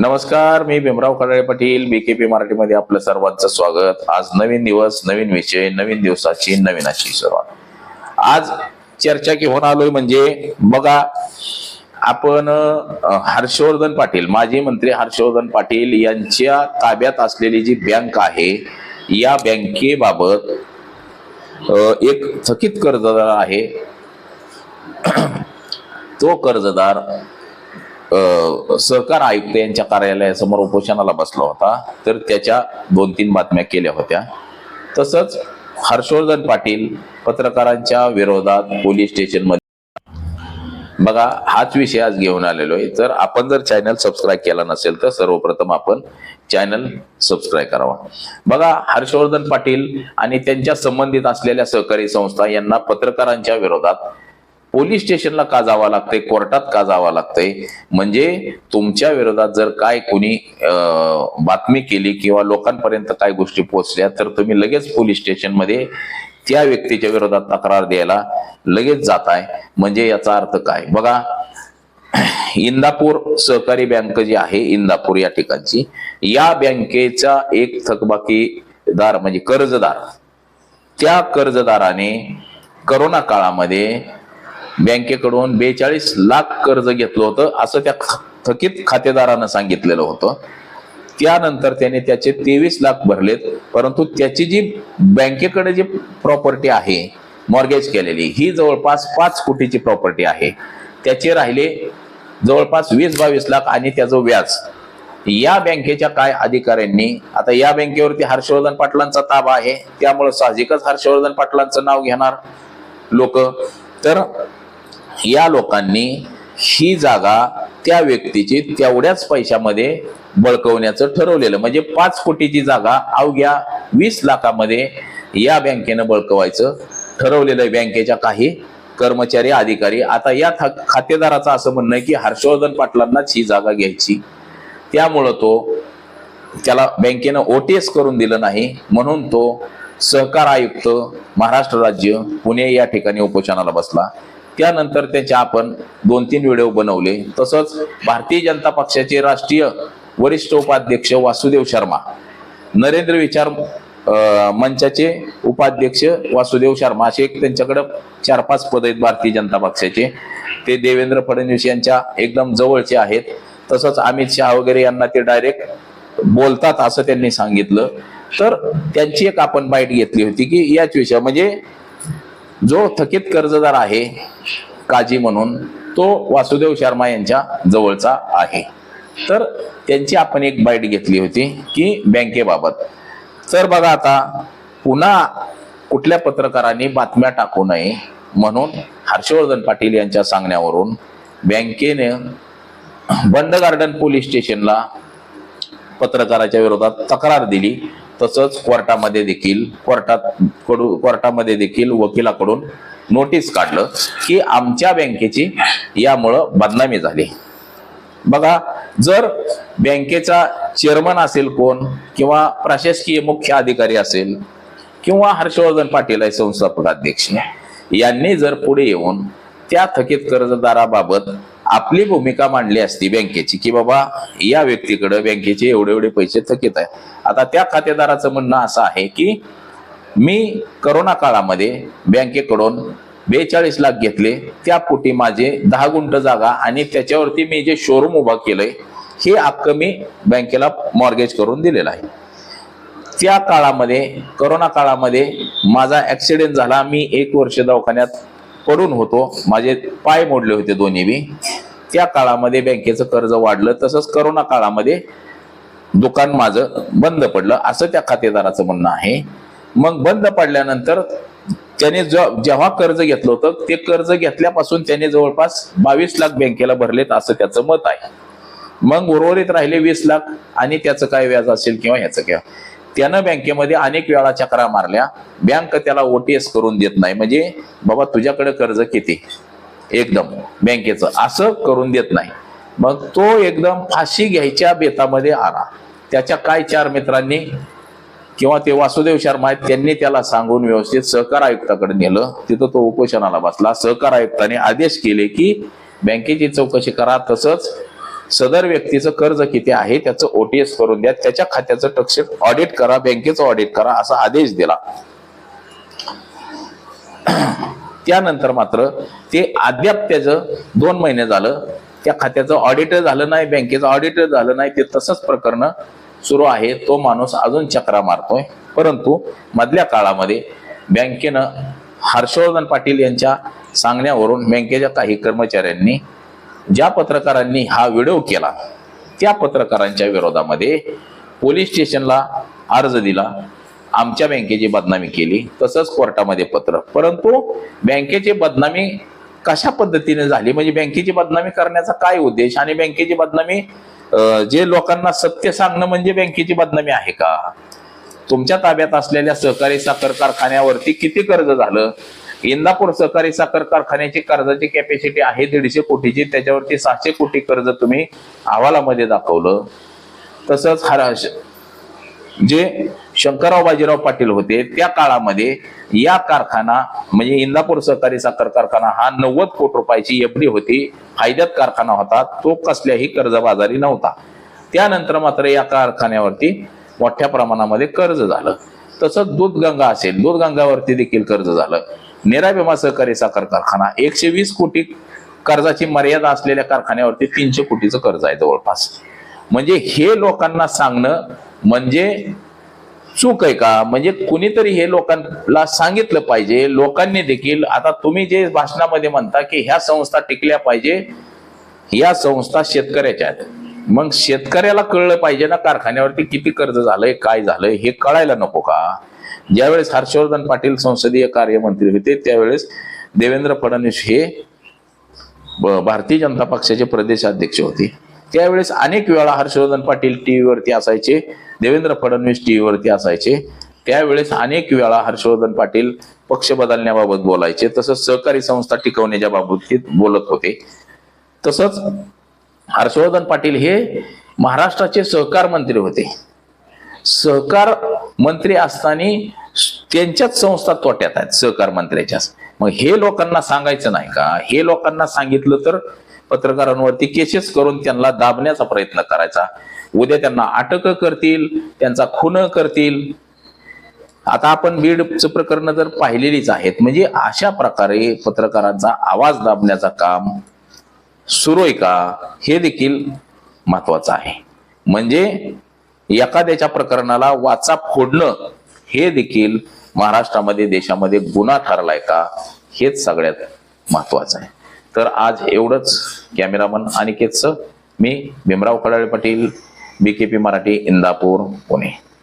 नमस्कार मी भीमराव कडाळे पाटील बीकेपी मराठीमध्ये आपलं सर्वांचं स्वागत. आज नवीन दिवस नवीन विषय नवीन दिवसाची नवीन अशी सुरुवात. आज चर्चा घेऊन आलोय म्हणजे बघा आपण हर्षवर्धन पाटील माजी मंत्री हर्षवर्धन पाटील यांच्या ताब्यात असलेली जी बँक आहे या बँकेबाबत एक थकीत कर्जदार आहे. तो कर्जदार सहकार आयुक्त यांच्या कार्यालयासमोर उपोषणाला बसला होता तर त्याच्या दोन तीन बातम्या केल्या होत्या. तसंच हर्षवर्धन पाटील पत्रकारांच्या विरोधात पोलीस स्टेशनमध्ये बघा हाच विषय आज घेऊन आलेलो आहे. तर आपण जर चॅनल सबस्क्राईब केला नसेल तर सर्वप्रथम आपण चॅनल सबस्क्राईब करावा. बघा हर्षवर्धन पाटील आणि त्यांच्या संबंधित असलेल्या सहकारी संस्था यांना पत्रकारांच्या विरोधात पोलीस स्टेशनला का जावं लागतंय? कोर्टात का जावं लागतंय? म्हणजे तुमच्या विरोधात जर काय कोणी बातमी केली किंवा लोकांपर्यंत काय गोष्टी पोहोचल्या तर तुम्ही लगेच पोलीस स्टेशनमध्ये त्या व्यक्तीच्या विरोधात तक्रार द्यायला लगेच जाताय. म्हणजे याचा अर्थ काय? बघा इंदापूर सहकारी बँक जी आहे इंदापूर या ठिकाणची या बँकेचा एक थकबाकीदार म्हणजे कर्जदार त्या कर्जदाराने करोना काळामध्ये बँकेकडून बेचाळीस लाख कर्ज घेतलं होतं असं त्या ख- थकीत खातेदारानं सांगितलेलं होतं. त्यानंतर त्याने त्याचे तेवीस लाख भरलेत परंतु त्याची जी बँकेकडे जी प्रॉपर्टी आहे मॉर्गेज केलेली ही जवळपास पाच कोटीची प्रॉपर्टी आहे. त्याचे राहिले जवळपास वीस बावीस लाख आणि त्याचं व्याज. या बँकेच्या काय अधिकाऱ्यांनी आता या बँकेवरती हर्षवर्धन पाटलांचा ताबा आहे त्यामुळे साहजिकच हर्षवर्धन पाटलांचं नाव घेणार लोक. तर या लोकांनी ही जागा त्या व्यक्तीची तेवढ्याच पैशामध्ये बळकवण्याचं ठरवलेलं. म्हणजे पाच कोटीची जागा अवघ्या वीस लाखामध्ये या बँकेनं बळकवायचं ठरवलेलं बँकेच्या काही कर्मचारी अधिकारी आता या था- खातेदाराचं असं म्हणणं आहे की हर्षवर्धन पाटलांनाच ही जागा घ्यायची. त्यामुळं तो त्याला बँकेनं ओटीएस करून दिलं नाही. म्हणून तो सहकार आयुक्त महाराष्ट्र राज्य पुणे या ठिकाणी उपोषणाला बसला. त्यानंतर त्याचे आपण दोन तीन व्हिडिओ बनवले. तसंच भारतीय जनता पक्षाचे राष्ट्रीय वरिष्ठ उपाध्यक्ष वासुदेव शर्मा नरेंद्र विचार मंचाचे उपाध्यक्ष वासुदेव शर्मा असे एक त्यांच्याकडे चार पाच पद आहेत भारतीय जनता पक्षाचे. ते देवेंद्र फडणवीस यांच्या एकदम जवळचे आहेत. तसंच अमित शहा वगैरे यांना ते डायरेक्ट बोलतात असं त्यांनी सांगितलं. तर त्यांची एक आपण बाईट घेतली होती की याच विषय म्हणजे जो थकीत कर्जदार आहे काजी म्हणून तो वासुदेव शर्मा यांच्या जवळचा आहे. तर त्यांची आपण एक बाईट घेतली होती की बँकेबाबत. तर बघा आता पुन्हा कुठल्या पत्रकारांनी बातम्या टाकू नये म्हणून हर्षवर्धन पाटील यांच्या सांगण्यावरून बँकेने बंद गार्डन पोलीस स्टेशनला पत्रकाराच्या विरोधात तक्रार दिली. तसंच कोर्टामध्ये देखील कोर्टात कडू कोर्टामध्ये देखील वकिलाकडून नोटीस काढलं की आमच्या बँकेची यामुळं बदनामी झाली. बघा जर बँकेचा चेअरमन असेल कोण किंवा प्रशासकीय मुख्य अधिकारी असेल किंवा हर्षवर्धन पाटील आहे संस्थापक अध्यक्ष यांनी जर पुढे येऊन त्या थकीत कर्जदाराबाबत आपली भूमिका मांडली असती बँकेची की बाबा या व्यक्तीकडे बँकेचे एवढे एवढे पैसे थकीत आहे आता त्या खातेदाराचं म्हणणं असं आहे की मी करोना काळामध्ये बँकेकडून बेचाळीस लाख घेतले त्या पोटी माझे दहा गुंठ जागा आणि त्याच्यावरती मी जे शोरूम उभा केलंय हे हक्क मी बँकेला मॉर्गेज करून दिलेलं आहे. त्या काळामध्ये करोना काळामध्ये माझा ऍक्सिडेंट झाला मी एक वर्ष दवाखान्यात पडून होतो. माझे पाय मोडले होते दोन्ही बी. त्या काळामध्ये बँकेचं कर्ज वाढलं तसंच करोना काळामध्ये दुकान माझं बंद पडलं. असं त्या खातेदाराचं म्हणणं आहे. मग बंद पडल्यानंतर त्याने जेव्हा कर्ज घेतलं होतं ते कर्ज घेतल्यापासून त्याने जवळपास बावीस लाख बँकेला भरलेत असं त्याचं मत आहे. मग उर्वरित राहिले वीस लाख आणि त्याचं काय व्याज असेल किंवा ह्याचं किंवा. त्यानं बँकेमध्ये अनेक वेळा चक्रा मारल्या. बँक त्याला ओटीएस करून देत नाही. म्हणजे बाबा तुझ्याकडे कर्ज किती? एकदम. बँकेचं असं करून देत नाही. मग तो एकदम फाशी घ्यायच्या बेतामध्ये आला. त्याच्या काय चार मित्रांनी किंवा ते वासुदेव शर्मा आहेत त्यांनी त्याला सांगून व्यवस्थित सहकार आयुक्ताकडे नेलं. तिथं तो उपोषणाला बसला. सहकार आयुक्ताने आदेश केले की बँकेची चौकशी करा तसंच सदर व्यक्तीचं कर्ज किती आहे त्याचं ओटीएस करून द्या त्याच्या खात्याचं तपशील ऑडिट करा बँकेचं ऑडिट करा असा आदेश दिला. त्यानंतर मात्र ते अद्याप त्याचं दोन महिने झालं त्या खात्याचं ऑडिट झालं नाही बँकेचं ऑडिट झालं नाही ते तसंच प्रकरण सुरू आहे तो माणूस अजून चक्रा मारतोय. परंतु मधल्या काळामध्ये बँकेनं हर्षवर्धन पाटील यांच्या सांगण्यावरून बँकेच्या काही कर्मचाऱ्यांनी ज्या पत्रकारांनी हा व्हिडिओ केला त्या पत्रकारांच्या विरोधामध्ये पोलीस स्टेशनला अर्ज दिला. आमच्या बँकेची बदनामी केली तसंच कोर्टामध्ये पत्र. परंतु बँकेची बदनामी कशा पद्धतीने झाली? म्हणजे बँकेची बदनामी करण्याचा काय उद्देश? आणि बँकेची बदनामी जे लोकांना सत्य सांगणं म्हणजे बँकेची बदनामी आहे का? तुमच्या ताब्यात असलेल्या सहकारी साखर कारखान्यावरती किती कर्ज झालं? इंदापूर सहकारी साखर कारखान्याची कर्जाची कॅपॅसिटी आहे दीडशे कोटीची त्याच्यावरती सहाशे कोटी कर्ज तुम्ही अहवालामध्ये दाखवलं. तसंच हराश जे शंकरराव बाजीराव पाटील होते त्या काळामध्ये या कारखाना म्हणजे इंदापूर सहकारी साखर कारखाना हा नव्वद कोटी रुपयाची एफडी होती फायद्यात कारखाना होता तो कसल्याही कर्जबाजारी नव्हता. त्यानंतर मात्र या कारखान्यावरती मोठ्या प्रमाणामध्ये कर्ज झालं. तसंच दूधगंगा असेल दूधगंगावरती देखील कर्ज झालं. निराभीमा सहकारी साखर कारखाना. एकशे वीस कोटी कर्जाची मर्यादा असलेल्या कारखान्यावरती तीनशे कोटीचं कर्ज आहे जवळपास. म्हणजे हे लोकांना सांगणं म्हणजे चूक आहे का? म्हणजे कुणीतरी हे लोकांना सांगितलं पाहिजे. लोकांनी देखील आता तुम्ही जे भाषणामध्ये म्हणता की ह्या संस्था टिकल्या पाहिजे या संस्था शेतकऱ्याच्या आहेत. मग शेतकऱ्याला कळलं पाहिजे ना कारखान्यावरती किती कर्ज झालंय काय झालंय हे कळायला नको का? ज्यावेळेस हर्षवर्धन पाटील संसदीय कार्यमंत्री होते त्यावेळेस देवेंद्र फडणवीस हे भारतीय जनता पक्षाचे प्रदेशाध्यक्ष होते. त्यावेळेस अनेक वेळा हर्षवर्धन पाटील टीव्हीवरती असायचे देवेंद्र फडणवीस टीव्हीवरती असायचे. त्यावेळेस अनेक वेळा हर्षवर्धन पाटील पक्ष बदलण्याबाबत बोलायचे तसंच सहकारी संस्था टिकवण्याच्या बाबतीत बोलत होते. तसंच हर्षवर्धन पाटील हे महाराष्ट्राचे सहकार मंत्री होते. सहकार मंत्री असताना त्यांच्याच संस्था तोट्यात आहेत सहकार मंत्र्याच्याच मग हे लोकांना सांगायचं नाही का? हे लोकांना सांगितलं तर पत्रकारांवरती केसेस करून त्यांना दाबण्याचा प्रयत्न करायचा. उद्या त्यांना अटक करतील त्यांचा खून करतील. आता आपण बीडचं प्रकरण जर पाहिलेलीच आहेत म्हणजे अशा प्रकारे पत्रकारांचा आवाज दाबण्याचा काम सुरू आहे का? हे देखील महत्वाचं आहे. म्हणजे एखाद्याच्या प्रकरणाला वाचा फोडणं हे देखील महाराष्ट्रामध्ये देशामध्ये गुन्हा ठरलाय का? हेच सगळ्यात महत्वाचं आहे. तर आज एवढंच कॅमेरामन अनिकेतचं. मी भीमराव खडाळे पाटील बीकेपी मराठी इंदापूर पुणे.